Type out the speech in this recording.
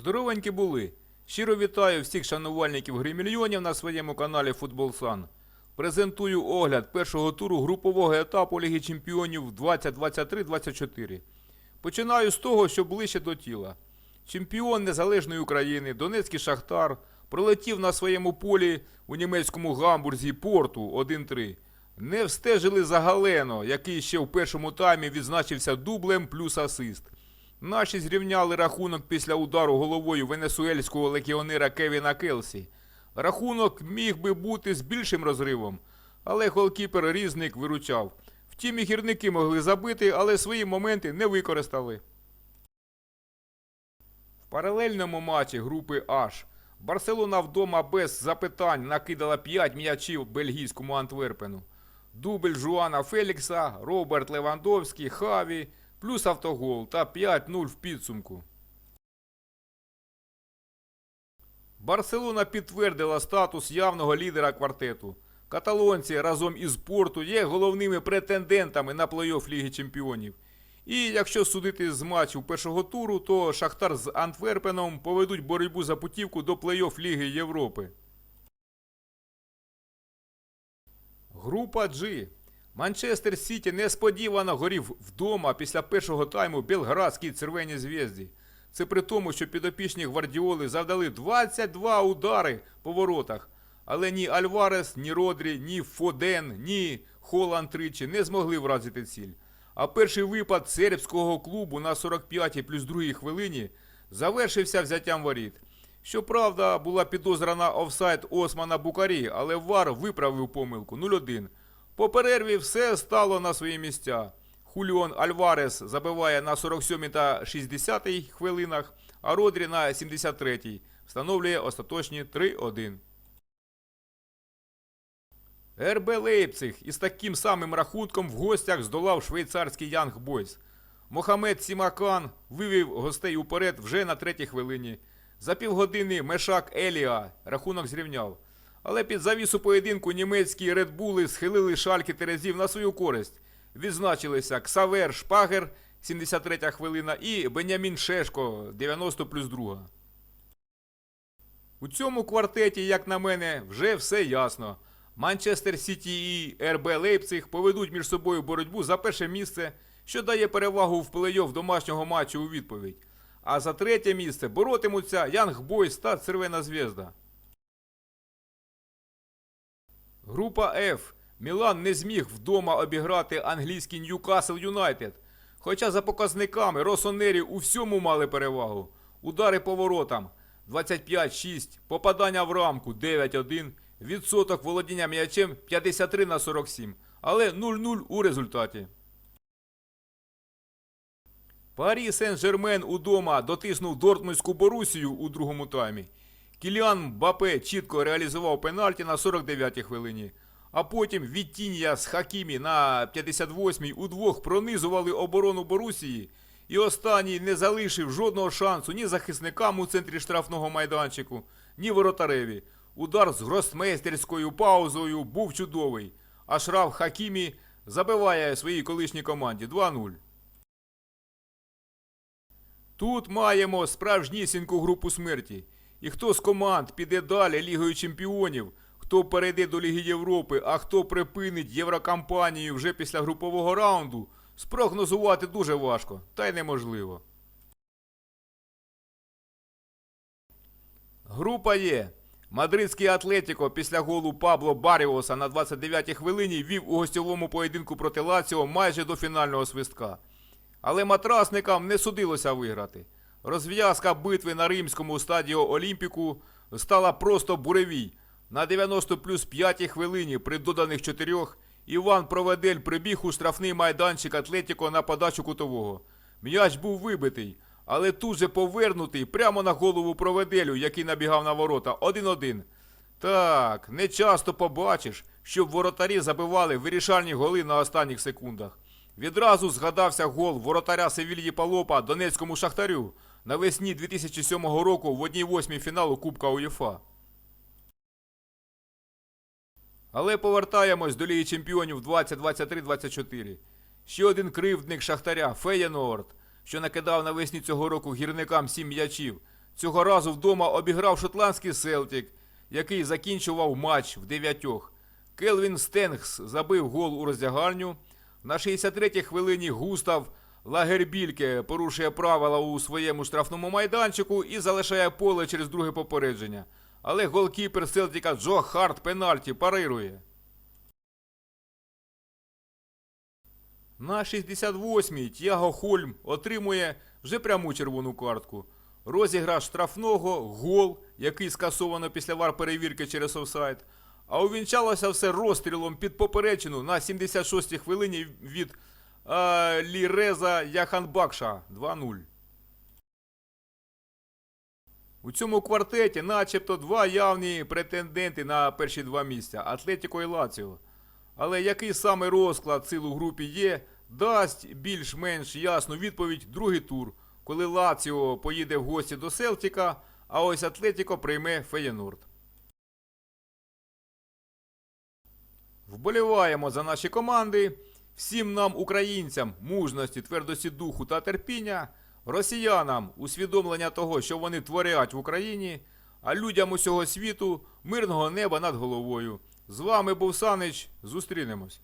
Здоровенькі були. Щиро вітаю всіх шанувальників гри мільйонів на своєму каналі Футбол Сан. Презентую огляд першого туру групового етапу Ліги Чемпіонів 2023-24. Починаю з того, що ближче до тіла. Чемпіон Незалежної України, Донецький Шахтар, пролетів на своєму полі у німецькому гамбурзі порту 1-3. Не встежили за Галено, який ще в першому таймі відзначився дублем плюс асист. Наші зрівняли рахунок після удару головою венесуельського легіонера Кевіна Келсі. Рахунок міг би бути з більшим розривом, але голкіпер різник виручав. Втім, і гірники могли забити, але свої моменти не використали. В паралельному матчі групи H Барселона вдома без запитань накидала 5 м'ячів бельгійському Антверпену. Дубль Жуана Фелікса, Роберт Левандовський, Хаві, плюс автогол та 5-0 в підсумку. Барселона підтвердила статус явного лідера квартету. Каталонці разом із Порту є головними претендентами на плей-офф Ліги Чемпіонів. І якщо судити з матчів першого туру, то Шахтар з Антверпеном поведуть боротьбу за путівку до плей-офф Ліги Європи. Група G. Манчестер Сіті несподівано горів вдома після першого тайму Белградській червоній зв'язді. Це при тому, що підопічні гвардіоли завдали 22 удари по воротах. Але ні Альварес, ні Родрі, ні Фоден, ні Холланд тричі не змогли вразити ціль. А перший випад сербського клубу на 45-й плюс 2 хвилині завершився взяттям воріт. Щоправда, була підозра на офсайд Османа Букарі, але ВАР виправив помилку 0-1. По перерві все стало на свої місця. Хуліон Альварес забиває на 47 та 60 хвилинах, а Родрі на 73-й встановлює остаточні 3-1. РБ Лейпциг із таким самим рахунком в гостях здолав швейцарський Янг Бойс. Мохамед Сімакан вивів гостей уперед вже на третій хвилині. За півгодини Мешак Еліа рахунок зрівняв. Але під завісу поєдинку німецькі редбули схилили шальки Терезів на свою користь. Відзначилися Ксавер Шпагер, 73 хвилина, і Бенямін Шешко, 90 плюс 2. У цьому квартеті, як на мене, вже все ясно. Манчестер Сіті і РБ Лейпциг поведуть між собою боротьбу за перше місце, що дає перевагу в плей-офф домашнього матчу у відповідь. А за третє місце боротимуться Янг Бойс та Червена Звезда. Група F. Мілан не зміг вдома обіграти англійський Ньюкасл Юнайтед. Хоча за показниками Росонері у всьому мали перевагу. Удари по воротам 25-6, попадання в рамку 9-1, відсоток володіння м'ячем 53 на 47, але 0-0 у результаті. Парі Сен-Жермен удома дотиснув Дортмундську Борусію у другому таймі. Кіліан Бапе чітко реалізував пенальті на 49-й хвилині. А потім Віттінія з Хакімі на 58-й удвох пронизували оборону Борусії. І останній не залишив жодного шансу ні захисникам у центрі штрафного майданчику, ні воротареві. Удар з гросмейстерською паузою був чудовий. А Шраф Хакімі забиває своїй колишній команді 2-0. Тут маємо справжнісіньку групу смерті. І хто з команд піде далі Лігою Чемпіонів, хто перейде до Ліги Європи, а хто припинить Єврокампанію вже після групового раунду, спрогнозувати дуже важко, та й неможливо. Група Є. Мадридський Атлетіко після голу Пабло Баріоса на 29-й хвилині вів у гостьовому поєдинку проти Лаціо майже до фінального свистка. Але матрасникам не судилося виграти. Розв'язка битви на римському стадіо Олімпіку стала просто буревій. На 90 плюс 5 хвилині при доданих чотирьох Іван Проведель прибіг у штрафний майданчик Атлетіко на подачу кутового. М'яч був вибитий, але тут же повернутий прямо на голову Проведелю, який набігав на ворота 1-1. Так, не часто побачиш, щоб воротарі забивали вирішальні голи на останніх секундах. Відразу згадався гол воротаря Севільї Палопа Донецькому Шахтарю навесні 2007 року в 1-8 фіналу Кубка УЄФА. Але повертаємось до Ліги Чемпіонів 2023-24. Ще один кривдник Шахтаря Феєнорд, що накидав навесні цього року гірникам 7 м'ячів. Цього разу вдома обіграв шотландський Селтік, який закінчував матч в дев'ятьох. Келвін Стенгс забив гол у роздягальню. На 63-й хвилині Густав Лагербільке порушує правила у своєму штрафному майданчику і залишає поле через друге попередження. Але голкіпер Селтіка Джо Харт пенальті парирує. На 68-й Тяго Хольм отримує вже пряму червону картку. Розіграш штрафного, гол, який скасовано після вар перевірки через офсайд. А увінчалося все розстрілом під поперечину на 76-й хвилині від а, Ліреза Яханбакша 2-0. У цьому квартеті начебто два явні претенденти на перші два місця Атлетіко і Лаціо. Але який саме розклад сил у групі є, дасть більш-менш ясну відповідь другий тур, коли Лаціо поїде в гості до Селтіка, а ось Атлетіко прийме Феєнорд. Вболіваємо за наші команди. Всім нам, українцям, мужності, твердості духу та терпіння, росіянам усвідомлення того, що вони творять в Україні, а людям усього світу мирного неба над головою. З вами був Санич. Зустрінемось.